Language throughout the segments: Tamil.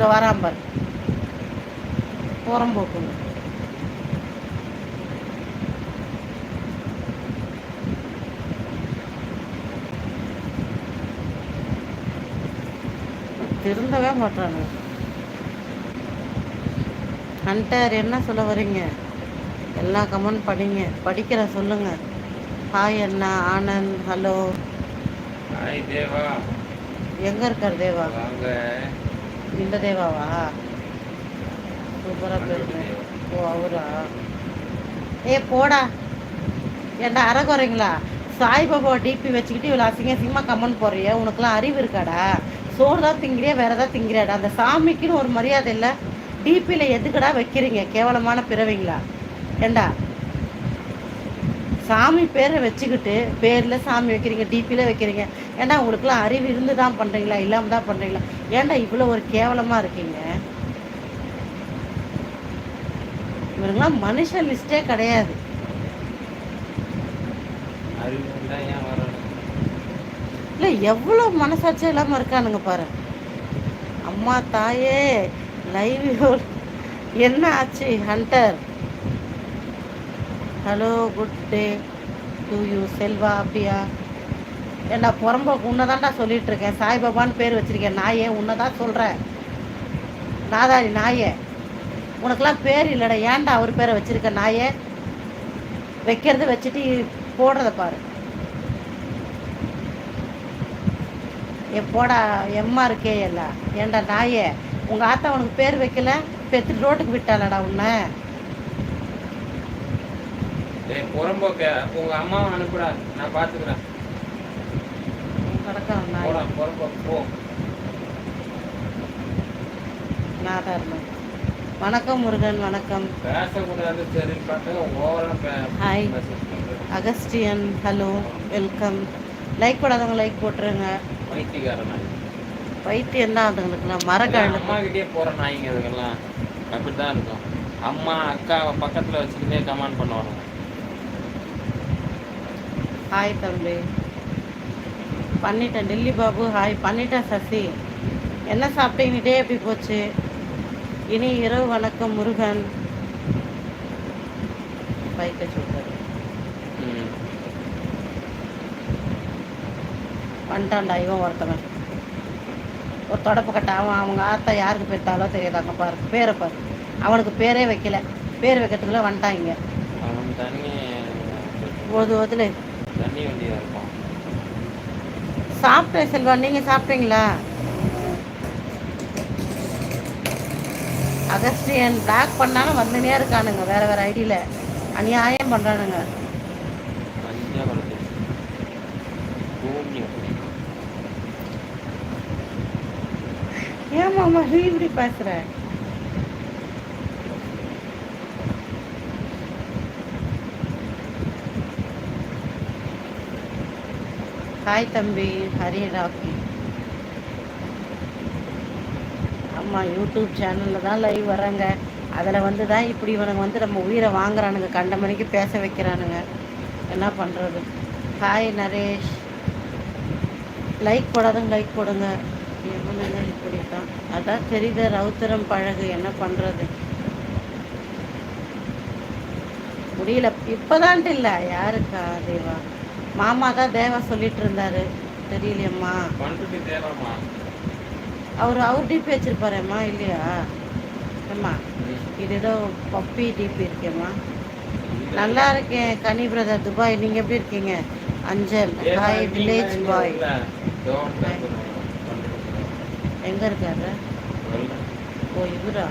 இந்த வராம்பர் புறம்போக்குங்க திருந்தவே மாட்டானு ஹண்டர் என்ன சொல்ல வரீங்க? எல்லா கமெண்ட் படிங்க படிக்கிற சொல்லுங்க. ஹாய் அண்ணா ஆனந்த் ஹலோ ஹாய் தேவா. எங்க இருக்கார் தேவா? வாங்க இந்த தேவாவா ஓ அவரா ஏ போடா ஏன்டா அறகுறைங்களா சாய்பாபா டிபி வச்சுக்கிட்டு இவ்வளோ அசிங்க அசிங்கமாக கமெண்ட் போடுறிய உனக்குலாம் அறிவு இருக்காடா சோறு தான் திங்கிறியா வேற ஏதாவது திங்கிறியாடா அந்த சாமிக்குன்னு ஒரு மரியாதை இல்லை டிபியில் எதுக்குடா வைக்கிறீங்க கேவலமான பிறவிங்களா ஏண்டா சாமி பேரை வச்சுக்கிட்டு பேரில் சாமி வைக்கிறீங்க டிபியில் வைக்கிறீங்க. ஏன்டா உங்களுக்குலாம் அறிவு இருந்து தான் பண்ணுறீங்களா இல்லாமல் தான் பண்ணுறீங்களா ஏன்டா இவ்வளோ ஒரு கேவலமாக இருக்கீங்க? இவருங்களாம் மனுஷ லிஸ்டே கிடையாது. இல்லை எவ்வளோ மனசாட்சி இல்லாமல் இருக்கானுங்க பாரு. அம்மா தாயே லைவ் என்ன ஆச்சு hunter? Hello good day to you Selva அப்படியா ஏண்டா புறம்போக்கு உன்னை தான்டா சொல்லிட்டு இருக்கேன் சாய்பாபான்னு பேர் வச்சிருக்கேன். நாயே உன்னை தான் சொல்கிறேன் நாதாரி நாயே. உனக்கெல்லாம் பேர் இல்லைடா. ஏன்டா அவர் பேரை வச்சிருக்க நாயே? வைக்கிறது வச்சுட்டு போடுறத பாரு. ஏ போடா எம்மா இருக்கே எல்லாம் ஏன்டா நாயே? உங்கள் ஆத்தா உனக்கு பேர் வைக்கல? பெற்று ரோட்டுக்கு விட்டாளடா உன்னை. டேய் புறம்போக்க உங்க அம்மாவை அனுப்புடா நான் நாய் போடா புறம்போக்கு போ. நாதாரணம் வணக்கம் முருகன் வணக்கம். பேசக்கூடாது சரின்னு பார்த்தா ஓவரா Hi. மெசேஜ் பண்றேன் அகஸ்டியன் ஹலோ வெல்கம் லைக் போடாதவங்க லைக் போட்டுருங்க. பைத்தியக்கார நாய் பைத்தியம் தான் அதுங்களுக்குலாம் எல்லாம் மரக்கழு அம்மா கிட்டே போற நாய்ங்க இதுக்கெல்லாம் அப்படிதான் இருக்கும். அம்மா அக்காவை பக்கத்துல வச்சுக்கிட்டே கமெண்ட் பண்ணுவாங்க ஹாய் தம்பி. பண்ணிட்டேன். டெல்லி பாபு ஹாய் பண்ணிட்டேன் சசி. என்ன சாப்பிட்டீங்க? டே எப்படி போச்சு? இனி இரவு வணக்கம் முருகன். பைக்கை சொல்றாரு ம். வந்துட்டான்டா இவன் ஒருத்தவன். ஒரு தொடப்பு கட்ட. அவன் அவங்க ஆத்தா யாருக்கு பெற்றாலோ தெரியாதாங்க பாரு. பேரை பாரு. அவனுக்கு பேரே வைக்கல. பேர் வைக்கிறதுக்குள்ள வந்துட்டாங்க போது போதுல தண்ணி வண்டியா இருப்பான் சாப்பிட்டேன் செல்வா நீங்கள் சாப்பிட்டீங்களா? அகஸ்டியன் பிளாக் பண்ணாலும் வந்துனே இருக்கானுங்க வேற வேற ஐடியில் அநியாயம் பண்ணுறானுங்க ஏன் மாமா நீ இப்படி பேசுற? ஹாய் தம்பி ஹரி ராக்கி ஆமாம் யூடியூப் சேனலில் தான் லைவ் வராங்க அதில் வந்து தான் இப்படி இவனுங்க வந்து நம்ம உயிரை வாங்குறானுங்க. கண்ட மணிக்கு பேச வைக்கிறானுங்க. என்ன பண்ணுறது ஹாய் நரேஷ். லைக் போடாதுங்க லைக் போடுங்க. இவனுங்க இப்படி தான் அதான் தெரியுது ரவுத்திரம் பழகு. என்ன பண்ணுறது முடியல. இப்போதான்ட்டு இல்லை. யாருக்கா தேவா? மாமா தான் தேவா சொல்லிட்டு இருந்தாரு. தெரியலையம்மா. அவர் அவர் டிபி வச்சிருப்பாரேம்மா இல்லையா? ஏம்மா இது ஏதோ பப்பி டிபி இருக்கேம்மா. நல்லா இருக்கேன் கனி பிரதர் துபாய். நீங்கள் எப்படி இருக்கீங்க? அஞ்சல். ஹாய் வில்லேஜ் பாய் எங்கே இருக்காரு? ஓ இவரா?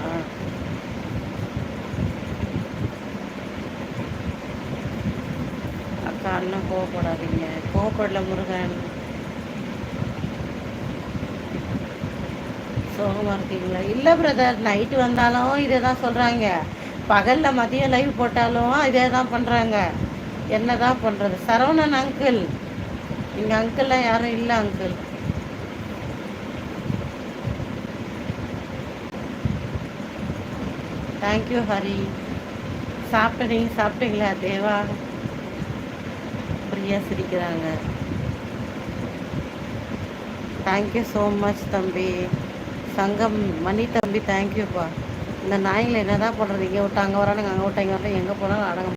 அக்கா அண்ணன் கோவப்படாதீங்க. கோவப்படல முருகன். சோகமாக இருக்கீங்களா? இல்லை பிரதர் நைட்டு வந்தாலும் இதே தான் சொல்கிறாங்க பகலில் மதியம் லைவ் போட்டாலும் இதே தான் பண்ணுறாங்க என்ன தான் பண்ணுறது சரவணன் அங்கிள் எங்கள் அங்கிள்லாம் யாரும் இல்லை அங்கிள் தேங்க்யூ ஹரி. சாப்பிட்டீங்க சாப்பிட்டீங்களா தேவா? ஹாப்பியாக சிரிக்கிறாங்க. தேங்க்யூ ஸோ மச் தம்பி. சங்கம் மணி தம்பி தேங்க்யூப்பா இந்த நாய்களை என்ன தான் பண்ணுறது இங்கே விட்டு அங்கே வரானுங்க அங்கே விட்டு இங்கே வரணும் எங்கே போனாலும் அடங்க